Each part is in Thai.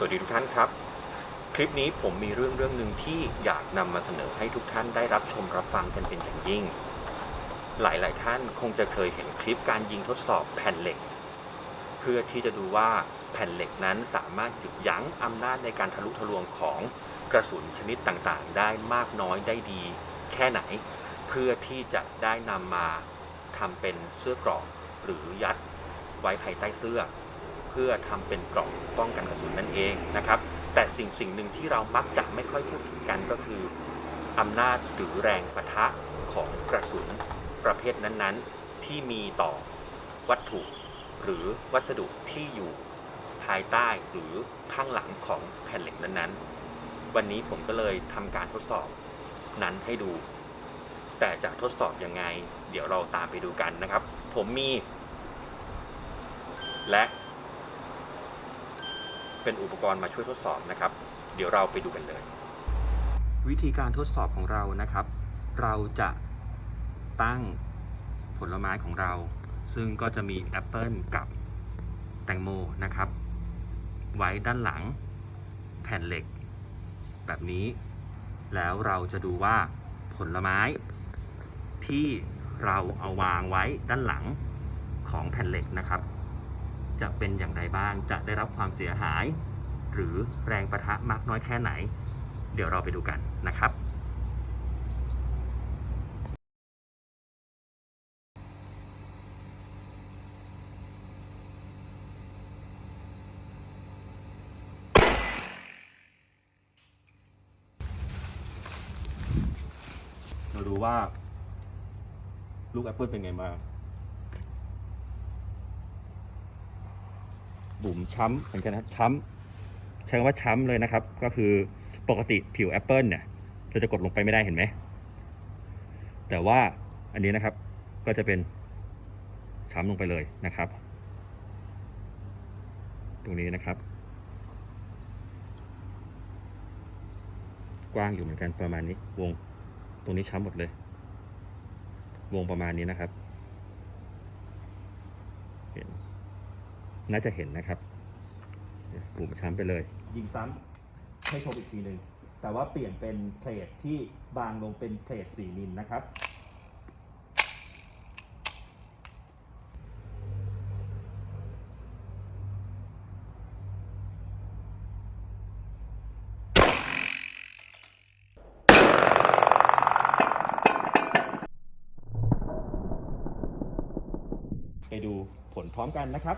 สวัสดีทุกท่านครับ คลิปนี้ผมมีเรื่องเรื่องหนึ่งที่อยากนำมาเสนอให้ทุกท่านได้รับชมรับฟังกันเป็นอย่างยิ่ง หลายๆ ท่านคงจะเคยเห็นคลิปการยิงทดสอบแผ่นเหล็ก เพื่อที่จะดูว่าแผ่นเหล็กนั้นสามารถหยุดยั้งอำนาจในการทะลุทะลวงของกระสุนชนิดต่างๆ ได้มากน้อยได้ดี แค่ไหน เพื่อที่จะได้นำมาทำเป็นเสื้อกรอกหรือยัดไว้ภายใต้เสื้อ เพื่อทำเป็นกล่องป้องกันกระสุนนั่นเองนะครับ แต่สิ่งสิ่งหนึ่งที่เรามักจะไม่ค่อยพูดถึงกันก็คืออำนาจหรือแรงปะทะของกระสุนประเภทนั้นๆ ที่มีต่อวัตถุหรือวัสดุที่อยู่ภายใต้หรือข้างหลังของแผ่นเหล็กนั้นๆ วันนี้ผมก็เลยทำการทดสอบนั้นให้ดู แต่จะทดสอบยังไง เดี๋ยวเราตามไปดูกันนะครับ ผมมี และ เป็นอุปกรณ์มาช่วยทดสอบนะครับ เดี๋ยวเราไปดูกันเลย วิธีการทดสอบของเรานะครับ เราจะตั้งผลไม้ของเรา ซึ่งก็จะมีแอปเปิลกับแตงโมนะครับ ไว้ด้านหลังแผ่นเหล็ก แบบนี้ แล้วเราจะดูว่าผลไม้ ที่เราเอาวางไว้ด้านหลังของแผ่นเหล็กนะครับ จะเป็นอย่างไรบ้าง จะได้รับความเสียหาย หรือแรงประทะมากน้อยแค่ไหน เดี๋ยวเราไปดูกันนะครับมาดูว่าลูกแอปเปิลเป็นไงบ้า บุ๋มช้ำเหมือนกันนะช้ำใช้คำว่าช้ำเลยนะครับ ก็คือปกติผิวแอปเปิลเนี่ยเราจะกดลงไปไม่ได้เห็นไหม แต่ว่าอันนี้นะครับก็จะเป็นช้ำลงไปเลยนะครับ ตรงนี้นะครับ กว้างอยู่เหมือนกันประมาณนี้วง ตรงนี้ช้ำหมดเลย วงประมาณนี้นะครับ เห็น น่าจะเห็นนะครับปุ่มช้ำไปเลย ยิงซ้ำให้ชมอีกทีหนึ่งแต่ว่าเปลี่ยนเป็นเพลทที่บางลงเป็นเพลท4มิลนะครับ ไปดูผลพร้อมกันนะครับ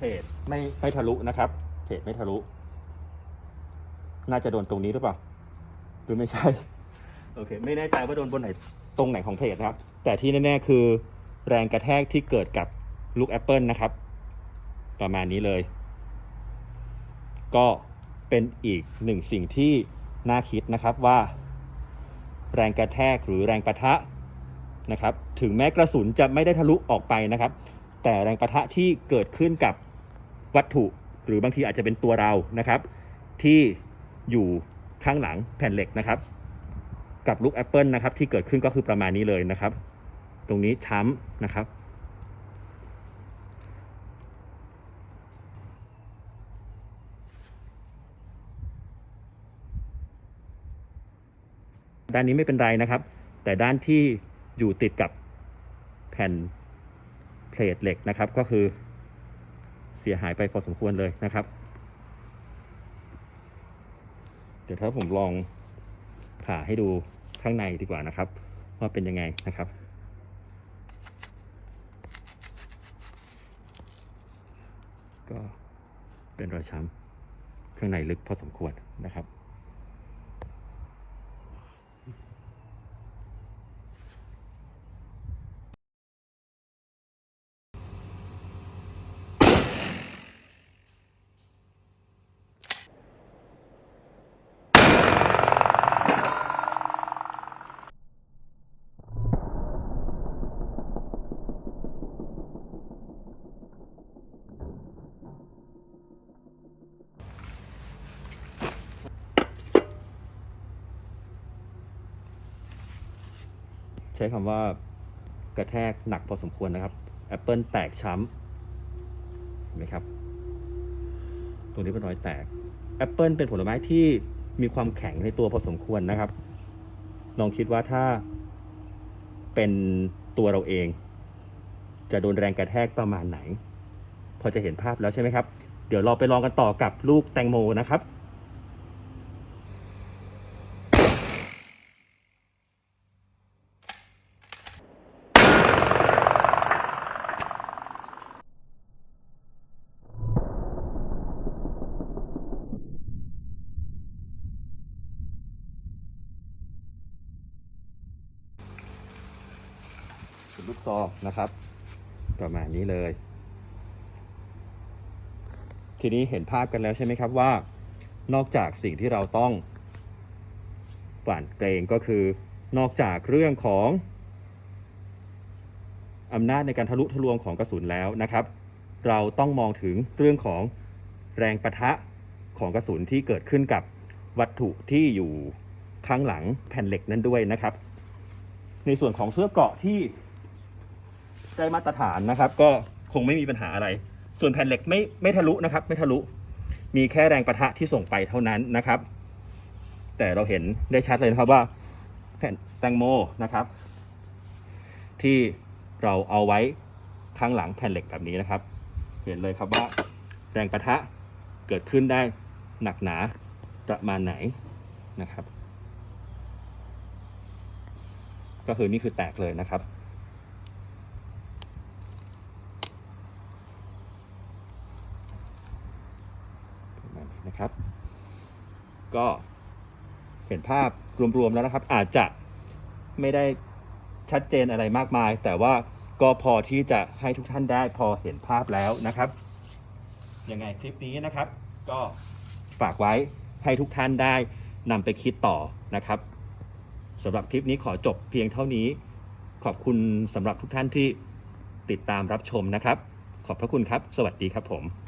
เพจไม่ไม่ทะลุนะครับ เพจไม่ทะลุ น่าจะโดนตรงนี้หรือเปล่าหรือไม่ใช่ โอเค ไม่แน่ใจว่าโดนบนไหนตรงไหนของเพจนะครับ แต่ที่แน่ๆคือแรงกระแทกที่เกิดกับลูกแอปเปิลนะครับ ประมาณนี้เลย ก็เป็นอีกหนึ่งสิ่งที่น่าคิดนะครับว่า แรงกระแทกหรือแรงปะทะนะครับ ถึงแม้กระสุนจะไม่ได้ทะลุออกไปนะครับ แต่แรงปะทะที่เกิดขึ้นกับ วัตถุหรือบางทีอาจจะเป็นตัวเรานะครับ ที่อยู่ข้างหลังแผ่นเหล็กนะครับ กับลูกแอปเปิลนะครับ ที่เกิดขึ้นก็คือประมาณนี้เลยนะครับ ตรงนี้ช้ำนะครับ ด้านนี้ไม่เป็นไรนะครับ แต่ด้านที่อยู่ติดกับแผ่นเพลทเหล็กนะครับก็คือ เสียหายไปพอสมควรเลยนะครับ เดี๋ยวถ้าผมลองผ่าให้ดูข้างในดีกว่านะครับ ว่าเป็นยังไงนะครับก็เป็นรอยช้ำข้างในลึกพอสมควรนะครับ ช้คำว่ากระแทกหนักพอสมควรนะครับแอปเปิลแตกช้ำเห็นไหมครับตรงนี้เป็นรอยแตกแอปเปิลเป็นผลไม้ที่มีความแข็งในตัวพอสมควรนะครับ ลองคิดว่าถ้าเป็นตัวเราเอง จะโดนแรงกระแทกประมาณไหน พอจะเห็นภาพแล้วใช่ไหมครับ เดี๋ยวเราไปลองกันต่อกับลูกแตงโมนะครับ เป็นลูกซองนะครับ ประมาณนี้เลย ทีนี้เห็นภาพกันแล้วใช่ไหมครับว่า นอกจากสิ่งที่เราต้องหวั่นเกรงก็คือนอกจากเรื่องของอำนาจในการทะลุทะลวงของกระสุนแล้วนะครับ เราต้องมองถึงเรื่องของแรงประทะของกระสุนที่เกิดขึ้นกับวัตถุที่อยู่ข้างหลังแผ่นเหล็กนั้นด้วยนะครับ ในส่วนของเสื้อเกราะที่ ได้มาตรฐานนะครับ ก็คงไม่มีปัญหาอะไร ส่วนแผ่นเหล็กไม่ไม่ทะลุนะครับ ไม่ทะลุ มีแค่แรงประทะที่ส่งไปเท่านั้นนะครับ แต่เราเห็นได้ชัดเลยนะครับว่าแผ่นแตงโมนะครับ ที่เราเอาไว้ข้างหลังแผ่นเหล็กแบบนี้นะครับ เห็นเลยครับว่าแรงประทะเกิดขึ้นได้หนักหนาประมาณไหนนะครับ ก็คือนี่คือแตกเลยนะครับ ประมาณนี้นะครับ ก็เห็นภาพรวมๆแล้วนะครับ อาจจะไม่ได้ชัดเจนอะไรมากมาย แต่ว่าก็พอที่จะให้ทุกท่านได้พอเห็นภาพแล้วนะครับยังไงคลิปนี้นะครับ ก็ฝากไว้ให้ทุกท่านได้นำไปคิดต่อนะครับสำหรับคลิปนี้ขอจบเพียงเท่านี้ ขอบคุณสำหรับทุกท่านที่ติดตามรับชมนะครับ ขอบพระคุณครับ สวัสดีครับผม